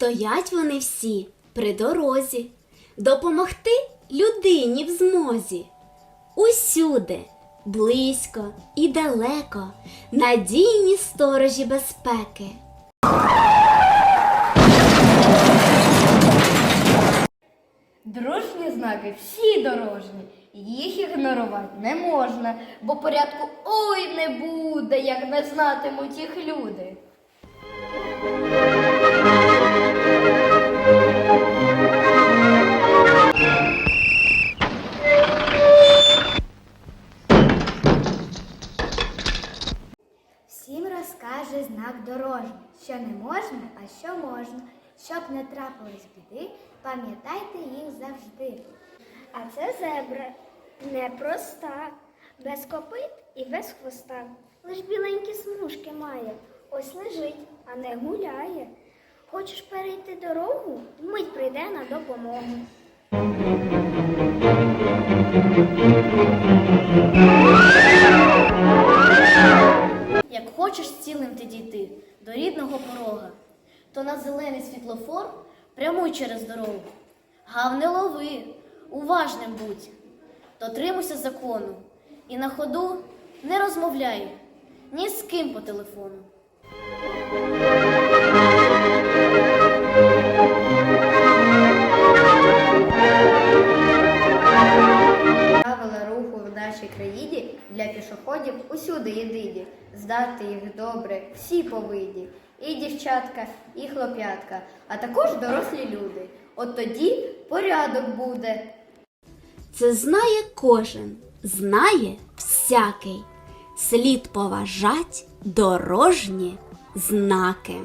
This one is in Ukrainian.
Стоять вони всі при дорозі, допомогти людині в змозі. Усюди, близько і далеко, надійні сторожі безпеки. Дорожні знаки всі дорожні. Їх ігнорувати не можна, бо порядку ой не буде, як не знатимуть їх люди. Розкаже знак дорожній, що не можна, а що можна. Щоб не трапилось біди, пам'ятайте їх завжди. А це зебра непроста, без копит і без хвоста. Лиш біленькі смужки має, ось лежить, а не гуляє. Хочеш перейти дорогу, мить прийде на допомогу. Хочеш цілим ти дійти до рідного порога, то на зелений світлофор прямуй через дорогу. Гав не лови, уважним будь, дотримуйся закону і на ходу не розмовляй ні з ким по телефону. Країні для пішоходів усюди єдині. Здати їх добре всі повинні. І дівчатка, і хлоп'ятка, а також дорослі люди. От тоді порядок буде. Це знає кожен, знає всякий. Слід поважать дорожні знаки.